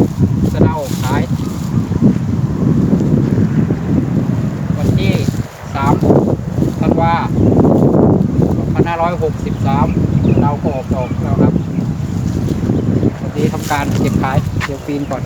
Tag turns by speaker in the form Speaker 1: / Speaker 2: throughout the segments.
Speaker 1: เก็บผักสะเดาขาย วันที่3ธันวา2563เราก็ออกดอกแล้วครับ วันนี้ทำการเก็บขาย เดี๋ยวปีนก่อน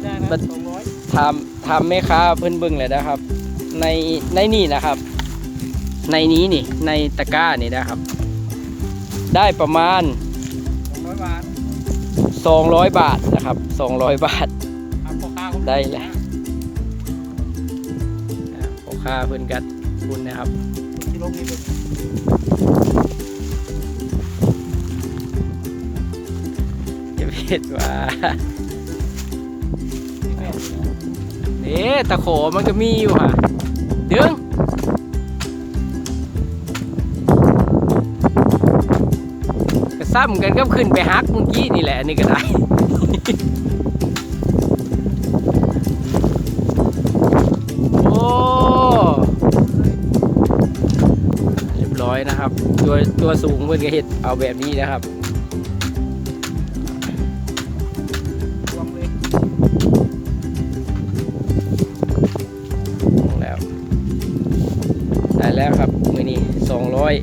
Speaker 1: นนี้ได้นะสองร้อย
Speaker 2: ทำทำแม่ค้าเพิ่นเบิ่งเลยนะครับ ในในนี่นะครับ ในนี้นี่ ในตะกร้านี่นะครับ ได้ประมาณ
Speaker 1: สองร้อยบาท
Speaker 2: 200 บาทนะครับ200 บาท
Speaker 1: ทำพ่อค้าเขา
Speaker 2: ได้เลย อ่าพ่อค้าเพิ่นกัดคุณนะครับ
Speaker 1: ที่ลงนี่เป็น
Speaker 2: จะเพ็ดว่า เอ๊ตะโขมันก็มีอยู่ค่ะดึงก็ซ้ำกันก็ขึ้นไปฮักเมื่อกี้นี่แหละนี่ก็ได้โอ้เรียบร้อยนะครับตัวตัวสูงเพื่อนก็เห็ดเอาแบบนี้นะครับ แล้วครับมือนี้สองร้อย